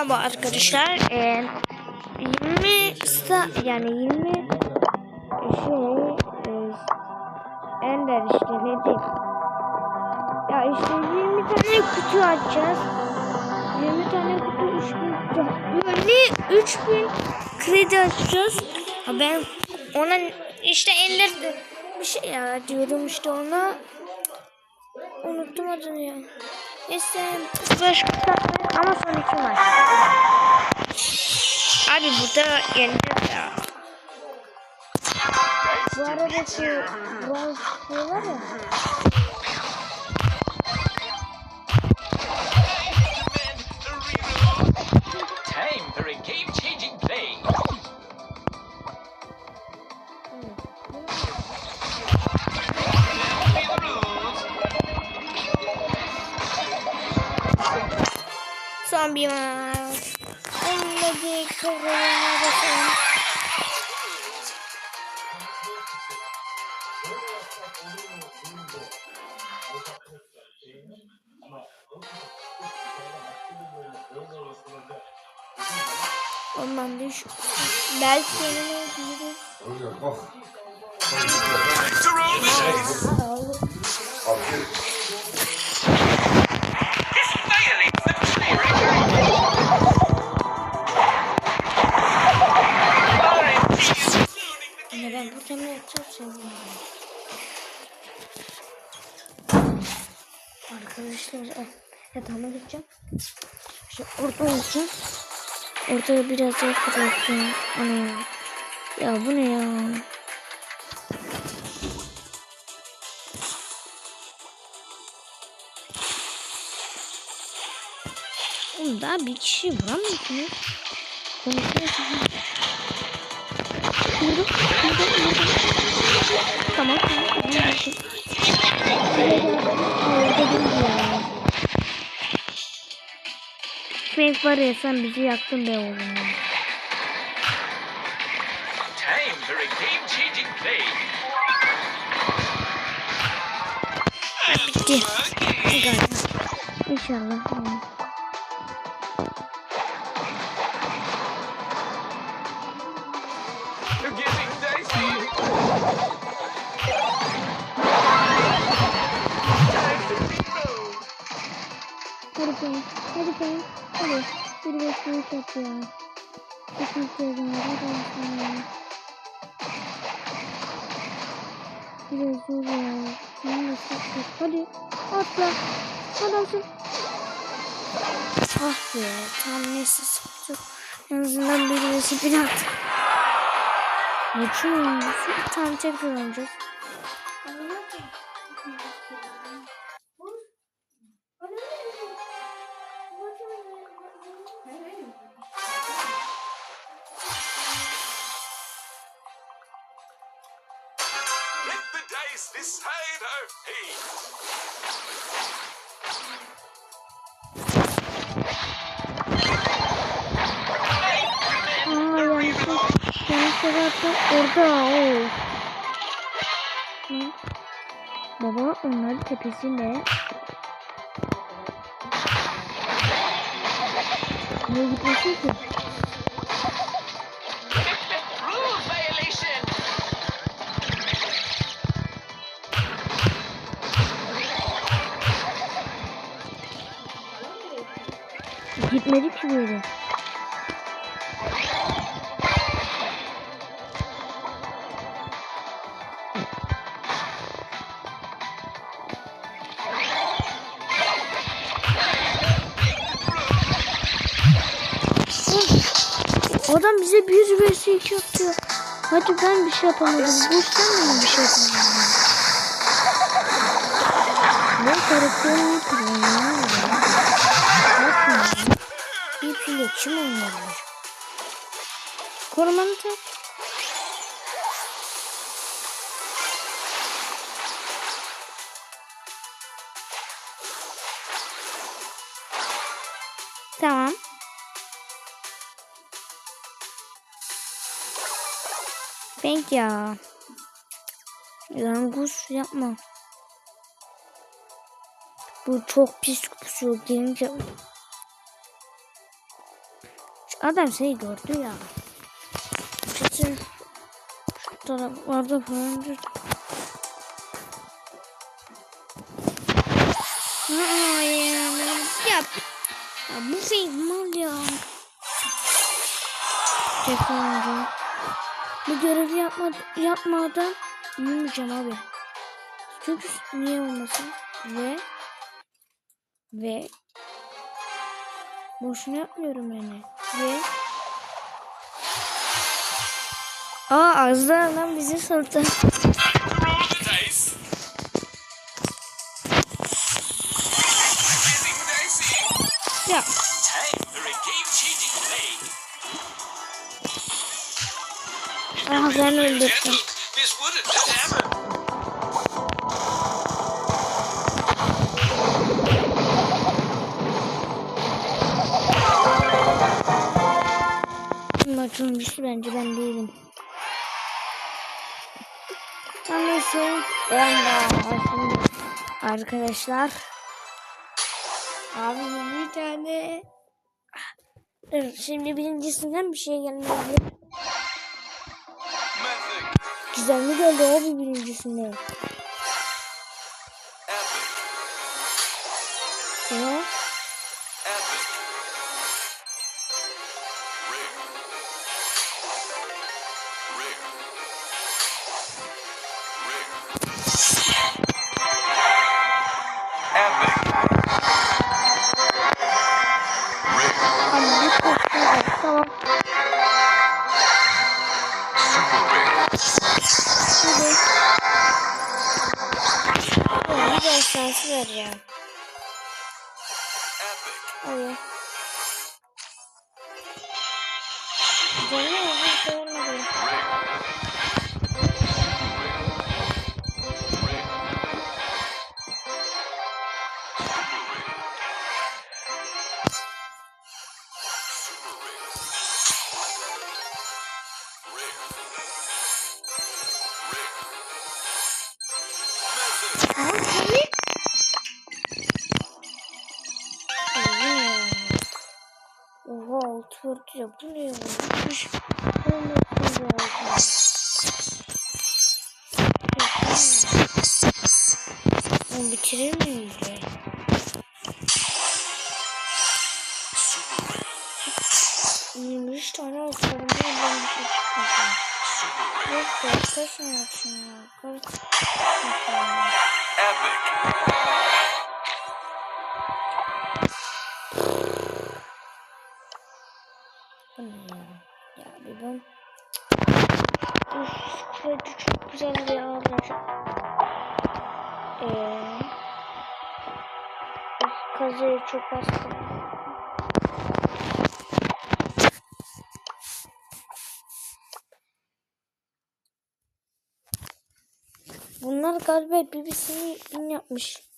Merhaba arkadaşlar. Ee, 20 sta yani 20 şey e, Ender işte ne diyeyim. Ya işte 20 tane kutu açacağız. 20 tane kutu 3000 böyle 3000 kredi açacağız. Ha ben ona işte Ender bir şey ya diyorum işte ona unuttum adını ya. Neyse başka ama son iki maç. Abi burada yeneceğiz ya. Bu aradaki Bronz şey var ya. This violates the clearing. Anne ben bu temel yapacağım sevgilim. Arkadaşlar eh, yatağıma gideceğim. İşte orada olacağım. Orada biraz yaklaşacağım. Ana. Ya bu ne ya? Oğlum daha bir kişi. Vurdum, vurdum, vurdum. Tamam, tamam, tamam. Orada değil ya. Frank var ya sen bizi yaktın be oğlum. Time for a game-changing play. Bitti. Galiba. İnşallah. reload. Hadi Frank, hadi Frank, Bir beş beş yap ya. Hadi bakalım. Biraz zor ya. Senin de çok çok. Hadi, atla. Adamsın. Ah be, tam neyse sıkıntı. En azından bir resipini at. Geçiyorum. Tamam tekrar oynayacağız. Onların tepesinde. Niye gitmesin ki? Gitmedik ki böyle. Adam bize bir vs 2 atıyor. Hadi ben bir şey yapamadım. Bu sen mi bir şey yapamadın? Ne karakterini yıkıyor ya? Bakın. Bir pille kim oynayabilir? Korumanı tak. Bank ya. Yangus yapma. Bu çok pis kupusu gelince Adam seni gördü ya. Kesin şu taraflarda falan dur. Aa ya. Bu şey mal ya. Tekrar Bu görevi yapma, yapmadan yürümeyeceğim abi. Çünkü niye olmasın? Ve ve boşuna yapmıyorum yani. Ve Aa Azra lan bizi sordu. Ben öldürdüm. Gentle, this wouldn't have happened. Maçın güçlü bence ben değilim. Anlasın. Ben de arkadaşlar. Abi bir tane şimdi birincisinden bir şey gelmedi. Epic. Rare. Ama bir koşma Tamam. Super Ya bu ne? Üç. On dokuz oldu. Ben bitirir miyim? Super rare. 23 tane atıyorum. Ben. Super rare. Ya? Bir ben... Kredi çok güzel bir. Eee... Üf, kazıya çok kaldı. Bunlar galiba BBC'nin yapmış.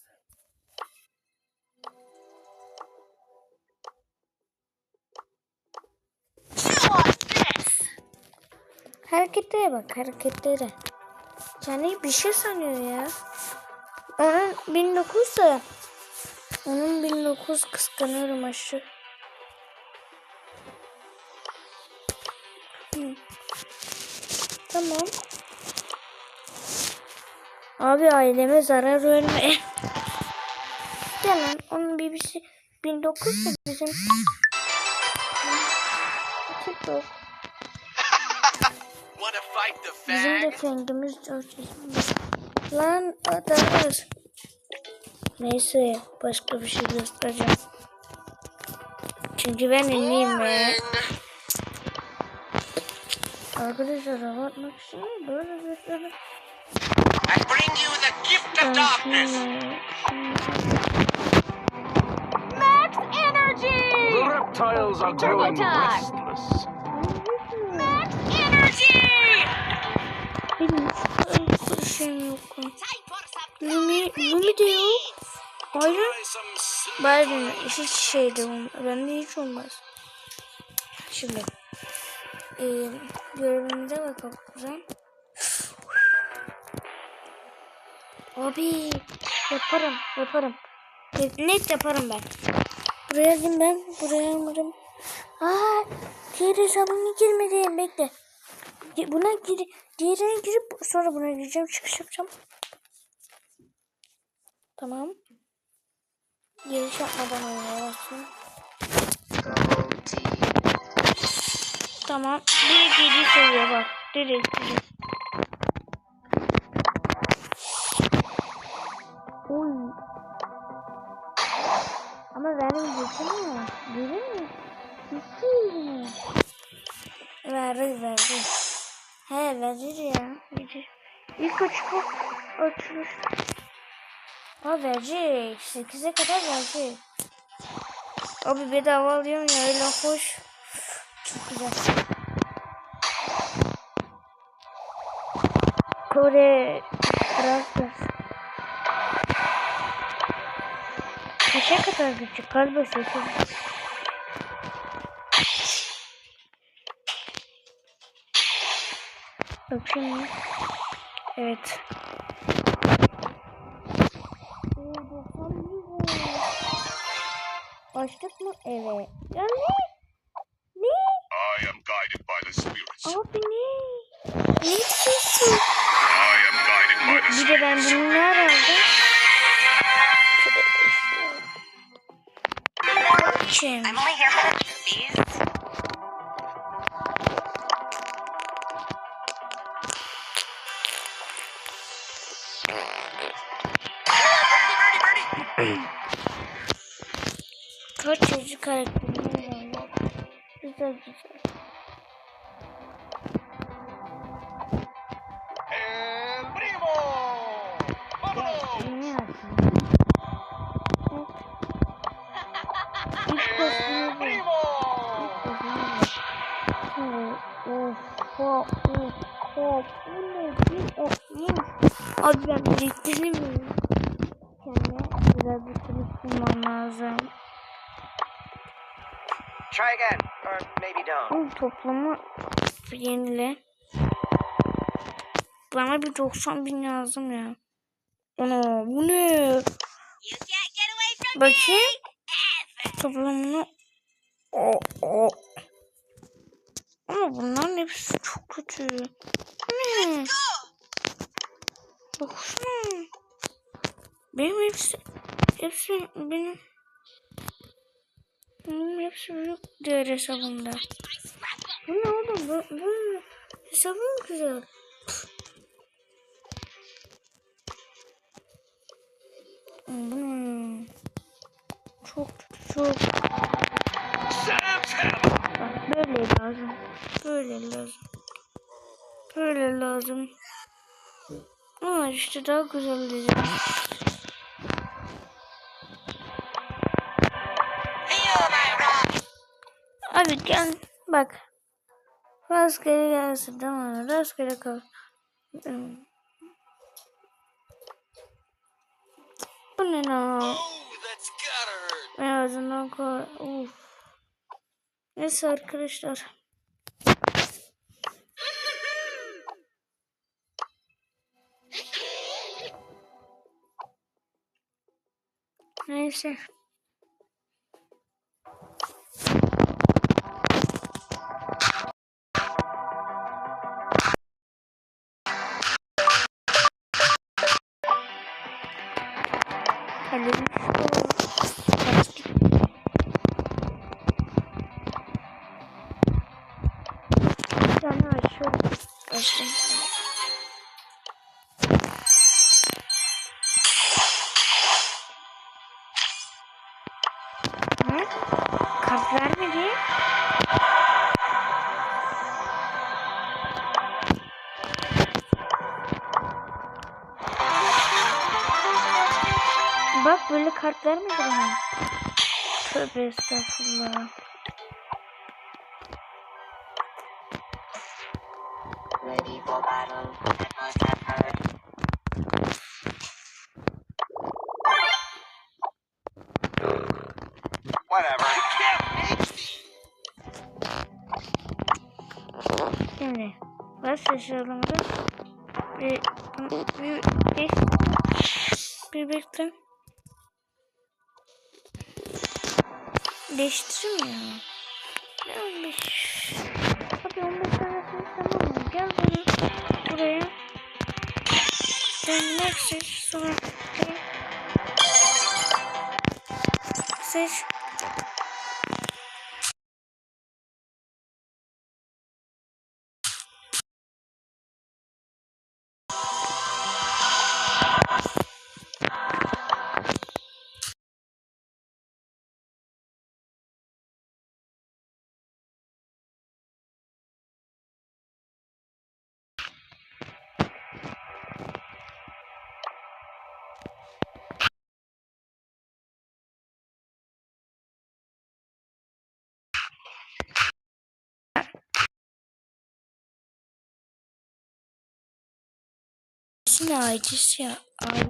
Hareketlere bak hareketlere. Yani bir şey sanıyor ya. Onun 1900 da. Onun 1900 kıskanıyorum aşırı. Hı. Tamam. Abi aileme zarar verme. Lan onun BBC 1900 da bizim. The Bizim de kendimiz Lan adamız. Neyse başka bir şey göstereceğim. Çünkü ben ünlüyüm be. Arkadaşlar hava atmak için böyle göstereyim. I bring you the gift of darkness. Max energy! The reptiles are growing restless. Max energy! Benim hiç şeyim yok. Lumi, Lumi de yok. Hayır. Byron hiç şeydi. Bende hiç olmaz. Şimdi. E, görevimize bakalım. Abi yaparım yaparım. Net, yaparım ben. Buraya geldim ben. Buraya alırım. Aa diğer hesabıma girmedim. Bekle. Buna gir, diğerine girip sonra buna gireceğim. Çıkış yapacağım. Tamam. Giriş yapmadan oynayalım. Tamam. Direkt 7 seviye bak. Direkt direkt. Oy. Ama vermeyeceksin mi? Verir mi? Gitti mi? Verir verir. He verir ya. Verir. İlk açık açılır. Ha verecek. 8'e kadar verecek. Abi bedava alıyorum ya öyle hoş. Çok güzel. Kore Krafters. Kaça kadar gidecek? Galiba 8. Bakayım. Evet. Oo, 91 oldu. Açtık mı? Evet. Ya ne? Ne? I am guided by the spirits. Abi ne? Ne istiyorsun? I am guided by the Bir de ben spirits. bunu nerede aldım? Kim? I'm only here for the movies. Güzel güzel. İlk kostümü bu. Ne? Bir okmuş. Abi ben biriktiremiyorum. Kendime güzel bir kılıç bulmam lazım. Try again, toplamı yenile. Bana bir 90 bin lazım ya. Ana bu ne? Bakayım. Toplamını. O, o. Ama bunların hepsi çok kötü. Ne? Baksana. Benim hepsi, hepsi benim. Benim hepsi büyük diğer hesabımda. Bu ne oğlum? Bu, bu hesabım güzel. Ne? Çok çok. Böyle lazım. Böyle lazım. Böyle lazım. Ama işte daha güzel diyeceğim. Gel bak. Rastgele gelsin tamam mı? Rastgele kal. Bu ne lan? En azından koy. Uf. Neyse arkadaşlar. Neyse. पर खबर मुझे बस बिल खर्चर मिल रहा है। तो बेस्ता Ready. şaşırdım. Bir, bir, bir, bir bekle. Değiştirmiyor. Yanlış. Abi 15 tanesini tamam mı? Gel bunu buraya. Kendine seç sonra. Seç. Şimdi aciz ya. Ay.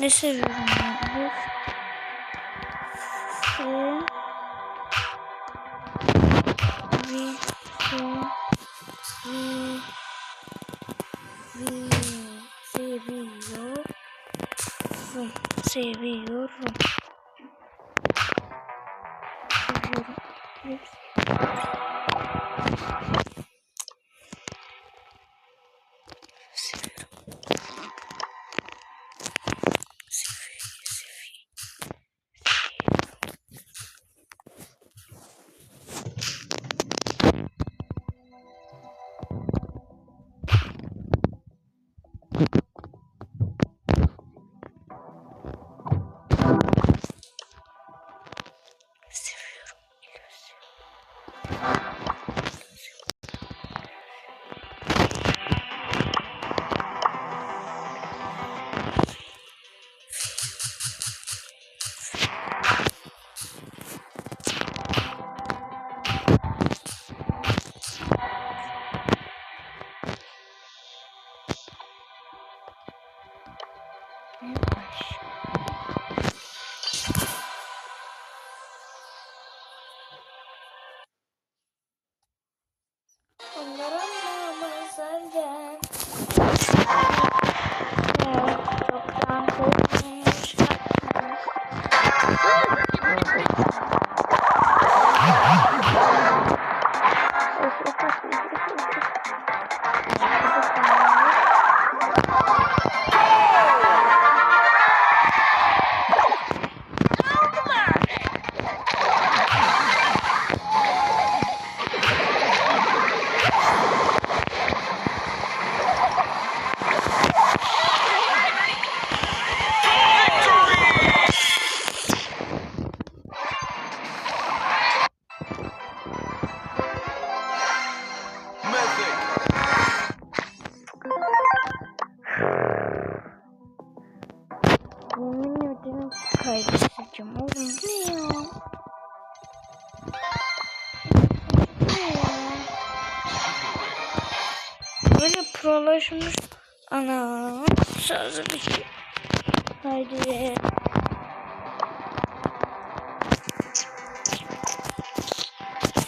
Ne seviyorum ya? Seviyorum Seviyorum Seviyorum kaybedeceğim oğlum ne ya? Böyle prolaşmış ana sözü bir şey. Haydi.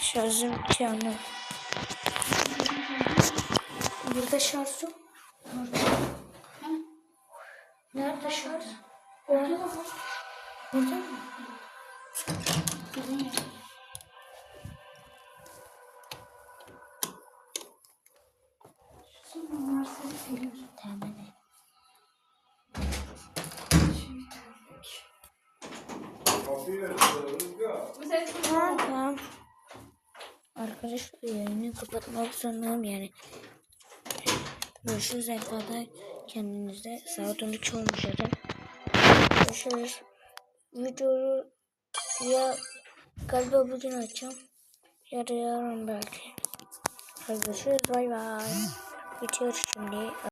Şarjım canı. Burada şarj yok. Arkadaşlar yayını kapatmak zorundayım yani. Görüşürüz arkadaşlar. Kendinize saat 12 olmuş zaten. Görüşürüz. Videoyu ya galiba bugün açacağım. Ya da yarın belki. Görüşürüz. Bay bay. Bitiyor şimdi.